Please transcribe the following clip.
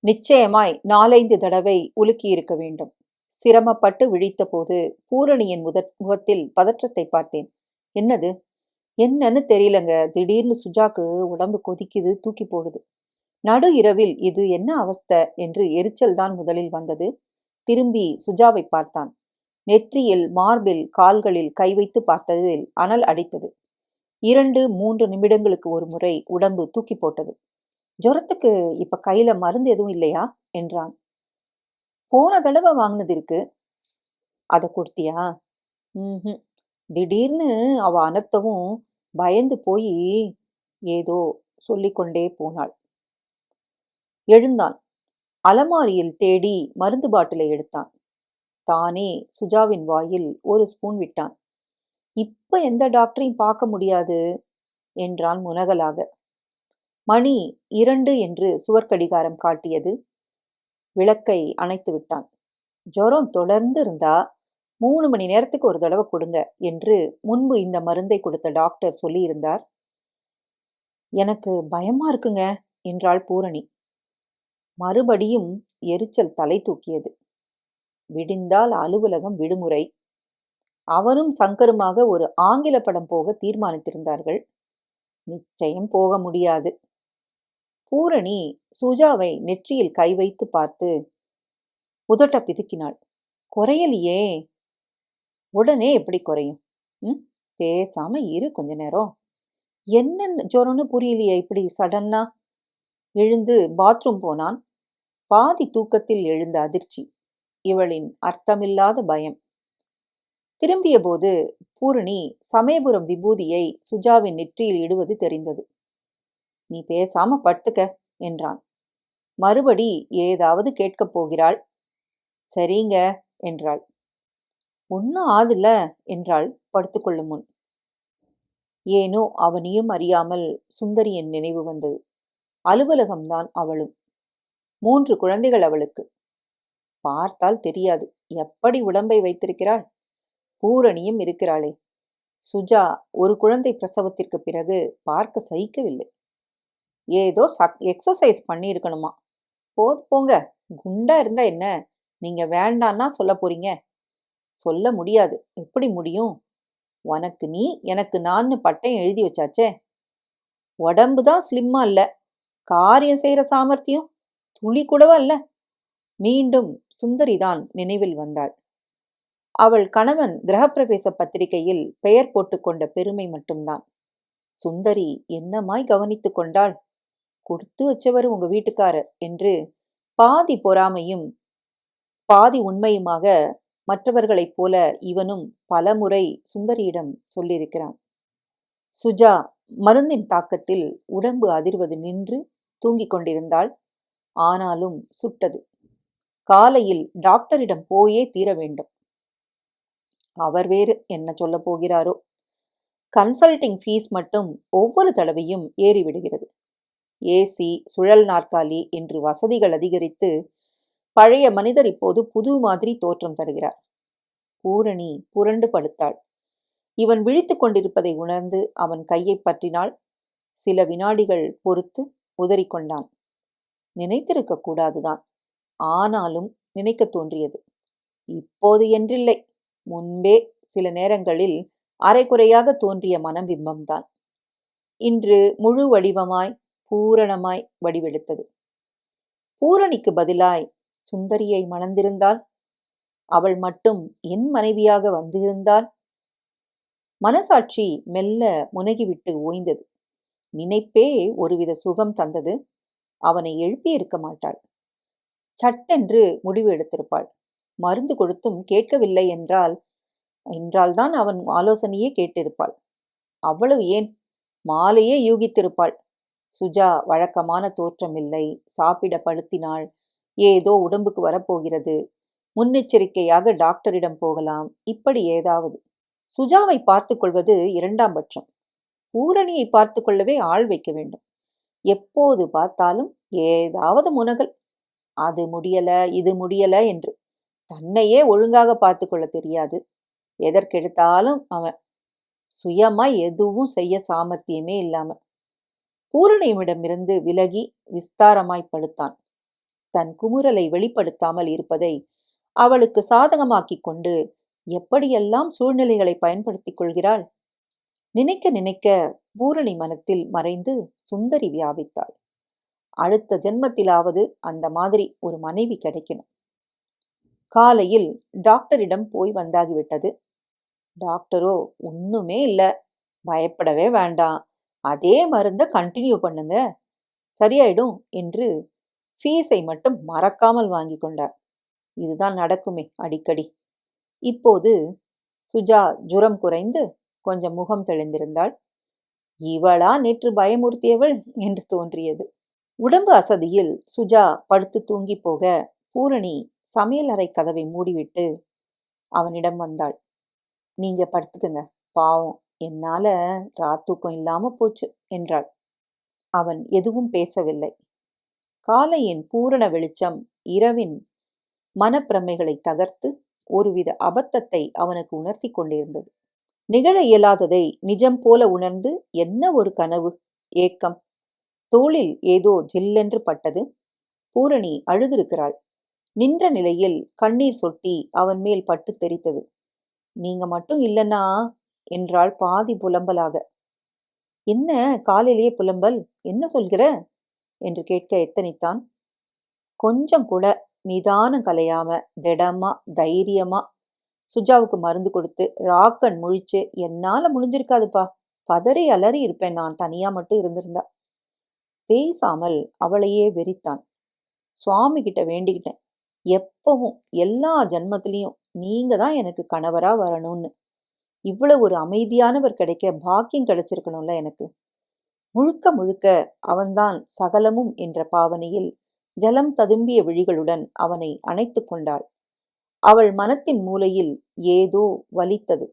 நிச்சயமாய் நாலைந்து தடவை உலுக்கியிருக்க வேண்டும். சிரமப்பட்டு விழித்தபோது பூரணியின் முதற் முகத்தில் பதற்றத்தை பார்த்தேன். என்னது? என்னன்னு தெரியலங்க. திடீர்னு சுஜாக்கு உடம்பு கொதிக்குது தூக்கி போடுது. நடு இரவில் இது என்ன அவஸ்தை? என்று எரிச்சல் தான் முதலில் வந்தது. திரும்பி சுஜாவை பார்த்தான். நெற்றியில் மார்பில் கால்களில் கை வைத்து பார்த்ததில் அனல் அடித்தது. இரண்டு மூன்று நிமிடங்களுக்கு ஒரு முறை உடம்பு தூக்கி போட்டது. ஜுரத்துக்கு இப்ப கையில மருந்து எதுவும் இல்லையா? என்றான். போன தடவை வாங்கினது இருக்கு. அதை கொடுத்தியா? ம் திடீர்னு அவ அனர்த்தவும் பயந்து போய் ஏதோ சொல்லிக்கொண்டே போனாள். எழுந்தான். அலமாரியில் தேடி மருந்து பாட்டிலை எடுத்தான். தானே சுஜாவின் வாயில் ஒரு ஸ்பூன் விட்டான். இப்போ எந்த டாக்டரையும் பார்க்க முடியாது என்றான் முனகலாக. மணி இரண்டு என்று சுவர்க்கடிகாரம் காட்டியது. விளக்கை அணைத்து விட்டான். ஜுரம் தொடர்ந்து இருந்தா மூணு மணி நேரத்துக்கு ஒரு தடவை கொடுங்க என்று முன்பு இந்த மருந்தை கொடுத்த டாக்டர் சொல்லியிருந்தார். எனக்கு பயமா இருக்குங்க என்றாள் பூரணி. மறுபடியும் எரிச்சல் தலை தூக்கியது. விடிந்தால் அலுவலகம் விடுமுறை. அவரும் சங்கருமாக ஒரு ஆங்கில படம் போக தீர்மானித்திருந்தார்கள். நிச்சயம் போக முடியாது. பூரணி சுஜாவை நெற்றியில் கை வைத்து பார்த்து உதட்ட பிதுக்கினாள். குறையலையே உடனே எப்படி குறையும்? ம் பேசாம இரு கொஞ்ச நேரம். என்ன ஜுரம்னு புரியலையே இப்படி சடன்னா? எழுந்து பாத்ரூம் போனான். பாதி தூக்கத்தில் எழுந்த அதிர்ச்சி இவளின் அர்த்தமில்லாத பயம். திரும்பியபோது பூரணி சமயபுரம் விபூதியை சுஜாவின் நெற்றியில் இடுவது தெரிந்தது. நீ பேசாம படுத்துக்க என்றான். மறுபடி ஏதாவது கேட்கப் போகிறாள்? சரிங்க என்றாள். ஒன்னும் ஆதில்ல என்றாள் படுத்துக்கொள்ளும் முன். ஏனோ அவனையும் அறியாமல் சுந்தரியின் நினைவு வந்தது. அலுவலகம்தான் அவளும். மூன்று குழந்தைகள் அவளுக்கு. பார்த்தால் தெரியாது. எப்படி உடம்பை வைத்திருக்கிறாள்? பூரணியும் இருக்கிறாளே. சுஜா ஒரு குழந்தை பிரசவத்திற்கு பிறகு பார்க்க சகிக்கவில்லை. ஏதோ சக் எக்ஸசைஸ் பண்ணியிருக்கணுமா? போது போங்க. குண்டா இருந்தா என்ன? நீங்க வேண்டான்னா சொல்ல போறீங்க. சொல்ல முடியாது. எப்படி முடியும்? உனக்கு நீ எனக்கு நான்னு பட்டம் எழுதி வச்சாச்சே. உடம்பு தான் ஸ்லிம்மா இல்ல. காரியம் செய்யற சாமர்த்தியம். துளி கூடவா இல்ல? மீண்டும் சுந்தரிதான் நினைவில் வந்தாள். அவள் கணவன் கிரகப்பிரவேச பத்திரிகையில் பெயர் போட்டுக்கொண்ட பெருமை மட்டும்தான். சுந்தரி என்னமாய் கவனித்துக் கொண்டாள்? கொடுத்து வச்சவர் உங்க வீட்டுக்காரர் என்று பாதி பொறாமையும் பாதி உண்மையுமாக மற்றவர்களைப் போல இவனும் பலமுறை சுந்தரியிடம் சொல்லியிருக்கிறான். சுஜா மருந்தின் தாக்கத்தில் உடம்பு அதிர்வது நின்று தூங்கிக் கொண்டிருந்தாள். ஆனாலும் சுட்டது. காலையில் டாக்டரிடம் போயே தீர வேண்டும். அவர் வேறு என்ன சொல்ல போகிறாரோ? கன்சல்டிங் ஃபீஸ் மட்டும் ஒவ்வொரு தடவையும் ஏறிவிடுகிறது. ஏசி சுழல் நாற்காலி என்று வசதிகள் அதிகரித்து பழைய மனிதர் இப்போது புது மாதிரி தோற்றம் தருகிறார். பூரணி புரண்டு படுத்தாள். இவன் விழித்து கொண்டிருப்பதை உணர்ந்து அவன் கையை பற்றினாள். சில வினாடிகள் பொறுத்து உதறிக்கொண்டான் நினைத்திருக்க கூடாதுதான். ஆனாலும் நினைக்க தோன்றியது. இப்போது என்றில்லை. முன்பே சில நேரங்களில் அரைக்குறையாக தோன்றிய மனம் பிம்பம்தான். இன்று முழு வடிவமாய் பூரணமாய் வடிவெடுத்தது. பூரணிக்கு பதிலாய் சுந்தரியை மணந்திருந்தால் அவள் மட்டும் என் மனைவியாக வந்திருந்தால் மனசாட்சி மெல்ல முனகிவிட்டு ஓய்ந்தது. நினைப்பே ஒருவித சுகம் தந்தது. அவனை எழுப்பியிருக்க மாட்டாள். சட்டென்று முடிவு எடுத்திருப்பாள். மருந்து கொடுத்தும் கேட்கவில்லை என்றால் என்றால்தான் அவன் ஆலோசனையே கேட்டிருப்பாள். அவ்வளவு ஏன்? மாலையே யூகித்திருப்பாள். சுஜா வழக்கமான தோற்றமில்லை. சாப்பிட படுத்தினாள் ஏதோ உடம்புக்கு வரப்போகிறது. முன்னெச்சரிக்கையாக டாக்டரிடம் போகலாம். இப்படி ஏதாவது. சுஜாவை பார்த்து கொள்வது இரண்டாம் பட்சம். பூரணியை பார்த்து கொள்ளவே ஆள் வைக்க வேண்டும். எப்போது பார்த்தாலும் ஏதாவது முனகல். அது முடியல இது முடியல என்று. தன்னையே ஒழுங்காக பார்த்து கொள்ள தெரியாது. எதற்கெடுத்தாலும் அவன் சுயமா எதுவும் செய்ய சாமர்த்தியமே இல்லாம பூரணியிடமிருந்து விலகி விஸ்தாரமாய் படுத்தான். தன் குமுறலை வெளிப்படுத்தாமல் இருப்பதை அவளுக்கு சாதகமாக்கிக் கொண்டு எப்படியெல்லாம் சூழ்நிலைகளை பயன்படுத்திக் கொள்கிறாள்? நினைக்க நினைக்க பூரணி மனத்தில் மறைந்து சுந்தரி வியாபித்தாள். அடுத்த ஜென்மத்திலாவது அந்த மாதிரி ஒரு மனைவி கிடைக்கணும். காலையில் டாக்டரிடம் போய் வந்தாகிவிட்டது. டாக்டரோ ஒண்ணுமே இல்லை. பயப்படவே வேண்டாம். அதே மருந்தை கண்டினியூ பண்ணுங்க. சரியாயிடும் என்று ஃபீஸை மட்டும் மறக்காமல் வாங்கி கொண்டார். இதுதான் நடக்குமே அடிக்கடி. இப்போது சுஜா ஜுரம் குறைந்து கொஞ்சம் முகம் தெளிந்திருந்தாள். இவளா நேற்று பயமுறுத்தியவள் என்று தோன்றியது. உடம்பு அசதியில் சுஜா படுத்து தூங்கி போக பூரணி சமையலறை கதவை மூடிவிட்டு அவனிடம் வந்தாள். நீங்க படுத்துக்குங்க. பாவம். என்னால ராத்தூக்கம் இல்லாம போச்சு என்றாள். அவன் எதுவும் பேசவில்லை. காலையின் பூரண வெளிச்சம் இரவின் மனப்பிரமைகளை தகர்த்து ஒருவித அபத்தத்தை அவனுக்கு உணர்த்தி கொண்டிருந்தது. நிகழ இயலாததை நிஜம் போல உணர்ந்து என்ன ஒரு கனவு? ஏக்கம். தோளில் ஏதோ ஜில்லென்று பட்டது. பூரணி அழுதிருக்கிறாள். நின்ற நிலையில் கண்ணீர் சொட்டி அவன் மேல் பட்டு தெரித்தது. நீங்க மட்டும் இல்லைன்னா என்றாள் பாதி புலம்பலாக. என்ன காலையிலேயே புலம்பல்? என்ன சொல்கிற? என்று கேட்க எத்தனித்தான். கொஞ்சம் கூட நிதானம் கலையாம திடமா தைரியமா சுஜாவுக்கு மருந்து கொடுத்து ராக்கன் முழிச்சு என்னால முடிஞ்சிருக்காதுப்பா. பதறி அலறி இருப்பேன் நான் தனியா மட்டும் இருந்திருந்தா. பேசாமல் அவளையே வெறித்தான். சுவாமி கிட்ட வேண்டிக்கிட்டேன். எப்பவும் எல்லா ஜென்மத்திலையும் நீங்க தான் எனக்கு கணவரா வரணும்னு. இவ்வளவு ஒரு அமைதியானவர் கிடைக்க பாக்கியம் கிடைச்சிருக்கணும்ல எனக்கு. முழுக்க முழுக்க அவன்தான் சகலமும் என்ற பாவனையில் ஜலம் ததும்பிய விழிகளுடன் அவனை அணைத்து கொண்டாள். அவள் மனத்தின் மூலையில் ஏதோ வலித்தது.